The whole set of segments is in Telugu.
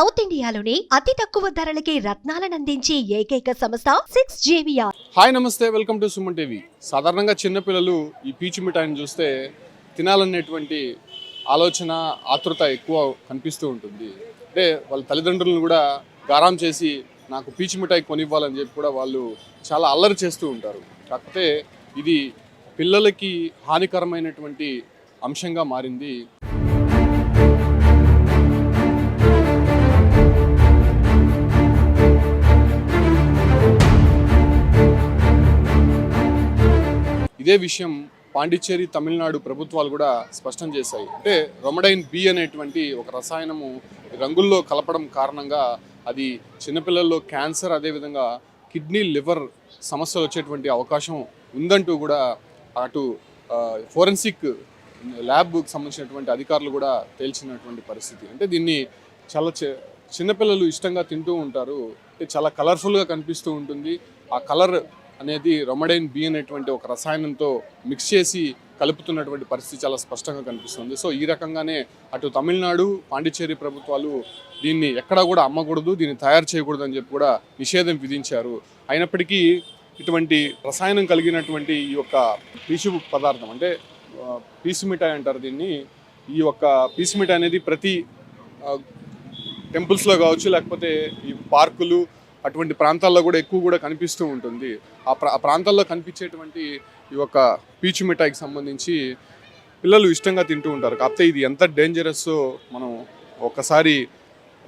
సౌత్ ఇండియాలోని అతి తక్కువ ధరలకి రత్నాలను అందించే ఏకైక సంస్థ సిక్స్ జేవిఆర్. హాయ్ నమస్తే. Welcome to Suman TV. సాధారణంగా చిన్నపిల్లలు ఈ పీచు మిఠాయిని చూస్తే తినాలనేటువంటి ఆలోచన ఆతృత ఎక్కువ కనిపిస్తూ ఉంటుంది. అంటే వాళ్ళ తల్లిదండ్రులను కూడా గారాం చేసి నాకు పీచు మిఠాయి కొనివ్వాలని చెప్పి కూడా వాళ్ళు చాలా అల్లరి చేస్తూ ఉంటారు. కాకపోతే ఇది పిల్లలకి హానికరమైనటువంటి అంశంగా మారింది. ఇదే విషయం పాండిచ్చేరి తమిళనాడు ప్రభుత్వాలు కూడా స్పష్టం చేశాయి. అంటే రొమడైన్ బి అనేటువంటి ఒక రసాయనము రంగుల్లో కలపడం కారణంగా అది చిన్నపిల్లల్లో క్యాన్సర్ అదేవిధంగా కిడ్నీ లివర్ సమస్యలు వచ్చేటువంటి అవకాశం ఉందంటూ కూడా అటు ఫోరెన్సిక్ ల్యాబ్కి సంబంధించినటువంటి అధికారులు కూడా తేల్చినటువంటి పరిస్థితి. అంటే దీన్ని చాలా చిన్నపిల్లలు ఇష్టంగా తింటూ ఉంటారు. అంటే చాలా కలర్ఫుల్గా కనిపిస్తూ ఉంటుంది. ఆ కలర్ అనేది రొమడైన్ బి అనేటువంటి ఒక రసాయనంతో మిక్స్ చేసి కలుపుతున్నటువంటి పరిస్థితి చాలా స్పష్టంగా కనిపిస్తుంది. సో ఈ రకంగానే అటు తమిళనాడు పాండిచ్చేరి ప్రభుత్వాలు దీన్ని ఎక్కడా కూడా అమ్మకూడదు దీన్ని తయారు చేయకూడదు అని చెప్పి కూడా నిషేధం విధించారు. అయినప్పటికీ ఇటువంటి రసాయనం కలిగినటువంటి ఈ యొక్క పీచు పదార్థం అంటే పీసుమిఠాయి పీసు మిఠాయి అంటారు దీన్ని. ఈ యొక్క పీసు మిఠాయి అనేది ప్రతి టెంపుల్స్లో కావచ్చు లేకపోతే ఈ పార్కులు అటువంటి ప్రాంతాల్లో కూడా ఎక్కువ కూడా కనిపిస్తూ ఉంటుంది. ఆ ప్రా ఆ ప్రాంతాల్లో కనిపించేటువంటి ఈ యొక్క పీచు మిఠాయికి సంబంధించి పిల్లలు ఇష్టంగా తింటూ ఉంటారు. కాకపోతే ఇది ఎంత డేంజరస్ మనం ఒకసారి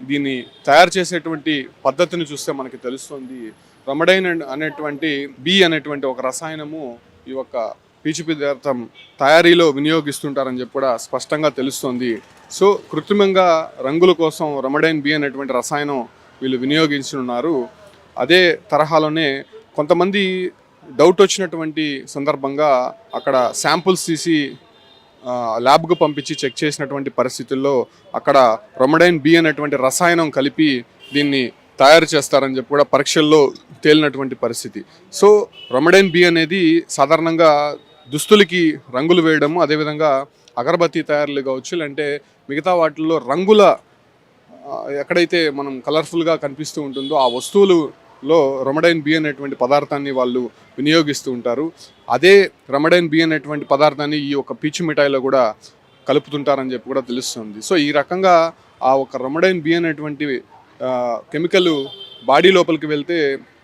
దీన్ని తయారు చేసేటువంటి పద్ధతిని చూస్తే మనకి తెలుస్తుంది. రమడైన్ అనేటువంటి బి అనేటువంటి ఒక రసాయనము ఈ యొక్క పీచు పదార్థం తయారీలో వినియోగిస్తుంటారని చెప్పి కూడా స్పష్టంగా తెలుస్తుంది. సో కృత్రిమంగా రంగుల కోసం రమడైన్ బి అనేటువంటి రసాయనం వీళ్ళు వినియోగించనున్నారు. అదే తరహాలోనే కొంతమంది డౌట్ వచ్చినటువంటి సందర్భంగా అక్కడ శాంపుల్స్ తీసి ల్యాబ్కు పంపించి చెక్ చేసినటువంటి పరిస్థితుల్లో అక్కడ రొమడైన్ బి అనేటువంటి రసాయనం కలిపి దీన్ని తయారు చేస్తారని చెప్పి కూడా పరీక్షల్లో తేలినటువంటి పరిస్థితి. సో రొమడైన్ బి అనేది సాధారణంగా దుస్తులకి రంగులు వేయడము అదేవిధంగా అగరబత్తి తయారీలు కావచ్చు లేదంటే మిగతా వాటిల్లో రంగుల ఎక్కడైతే మనం కలర్ఫుల్గా కనిపిస్తూ ఉంటుందో ఆ వస్తువులలో రొమడైన్ బి అనేటువంటి పదార్థాన్ని వాళ్ళు వినియోగిస్తూ ఉంటారు. అదే రమడైన్ బి అనేటువంటి పదార్థాన్ని ఈ యొక్క పీచు మిఠాయిలో కూడా కలుపుతుంటారని చెప్పి కూడా తెలుస్తుంది. సో ఈ రకంగా ఆ ఒక రమడైన్ బి అనేటువంటి కెమికల్ బాడీ లోపలికి వెళ్తే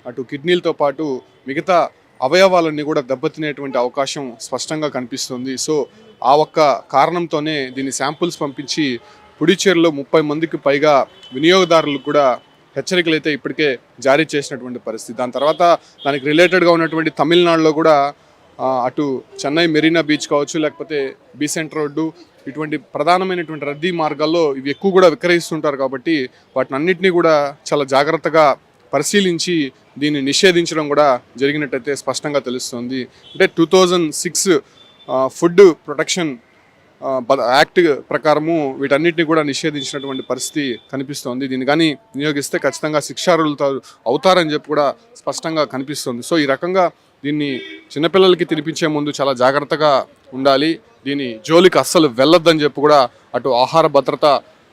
అటు కిడ్నీలతో పాటు మిగతా అవయవాలన్నీ కూడా దెబ్బతినేటువంటి అవకాశం స్పష్టంగా కనిపిస్తుంది. సో ఆ ఒక్క కారణంతోనే దీన్ని శాంపుల్స్ పంపించి పుడిచేరులో ముప్పై మందికి పైగా వినియోగదారులకు కూడా హెచ్చరికలు అయితే ఇప్పటికే జారీ చేసినటువంటి పరిస్థితి. దాని తర్వాత దానికి రిలేటెడ్గా ఉన్నటువంటి తమిళనాడులో కూడా అటు చెన్నై మెరీనా బీచ్ కావచ్చు లేకపోతే బీసెంట్ రోడ్డు ఇటువంటి ప్రధానమైనటువంటి రద్దీ మార్గాల్లో ఇవి ఎక్కువ కూడా విక్రయిస్తుంటారు కాబట్టి వాటిని అన్నింటినీ కూడా చాలా జాగ్రత్తగా పరిశీలించి దీన్ని నిషేధించడం కూడా జరిగినట్టయితే స్పష్టంగా తెలుస్తుంది. అంటే two thousand six food protection act ప్రకారము వీటన్నిటిని కూడా నిషేధించినటువంటి పరిస్థితి కనిపిస్తోంది. దీన్ని కానీ వినియోగిస్తే ఖచ్చితంగా శిక్షారులతో అవుతారని చెప్పి కూడా స్పష్టంగా కనిపిస్తుంది. సో ఈ రకంగా దీన్ని చిన్నపిల్లలకి తినిపించే ముందు చాలా జాగ్రత్తగా ఉండాలి. దీని జోలికి అస్సలు వెళ్ళొద్దని చెప్పి కూడా అటు ఆహార భద్రత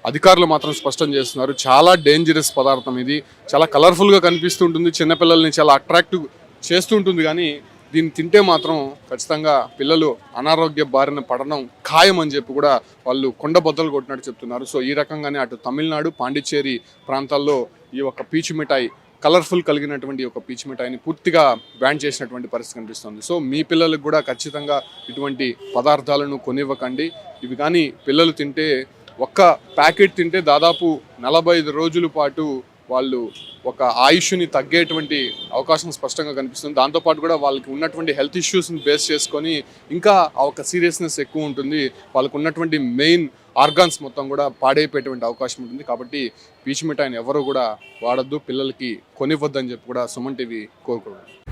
అధికారులు మాత్రం స్పష్టం చేస్తున్నారు. చాలా డేంజరస్ పదార్థం ఇది. చాలా కలర్ఫుల్గా కనిపిస్తుంటుంది. చిన్నపిల్లల్ని చాలా అట్రాక్టివ్ చేస్తుంటుంది. కానీ దీన్ని తింటే మాత్రం ఖచ్చితంగా పిల్లలు అనారోగ్య బారిన పడడం ఖాయం అని చెప్పి కూడా వాళ్ళు కొండ బద్దలు కొట్టినట్టు చెప్తున్నారు. సో ఈ రకంగానే అటు తమిళనాడు పాండిచ్చేరి ప్రాంతాల్లో ఈ యొక్క పీచు మిఠాయి కలర్ఫుల్ కలిగినటువంటి ఒక పీచు మిఠాయిని పూర్తిగా బ్యాన్ చేసినటువంటి పరిస్థితి కనిపిస్తుంది. సో మీ పిల్లలకు కూడా ఖచ్చితంగా ఇటువంటి పదార్థాలను కొనివ్వకండి. ఇవి కానీ పిల్లలు తింటే ఒక్క ప్యాకెట్ తింటే దాదాపు నలభై ఐదు రోజుల పాటు వాళ్ళు ఒక ఆయుష్ని తగ్గేటువంటి అవకాశం స్పష్టంగా కనిపిస్తుంది. దాంతోపాటు కూడా వాళ్ళకి ఉన్నటువంటి హెల్త్ ఇష్యూస్ని బేస్ చేసుకొని ఇంకా ఆ ఒక సీరియస్నెస్ ఎక్కువ ఉంటుంది. వాళ్ళకు ఉన్నటువంటి మెయిన్ ఆర్గాన్స్ మొత్తం కూడా పాడైపోయేటువంటి అవకాశం ఉంటుంది. కాబట్టి పీచు మిఠాయిని ఎవరు కూడా వాడద్దు. పిల్లలకి కొనివ్వద్దని చెప్పి కూడా సుమన్ టీవీ కోరుకోవడం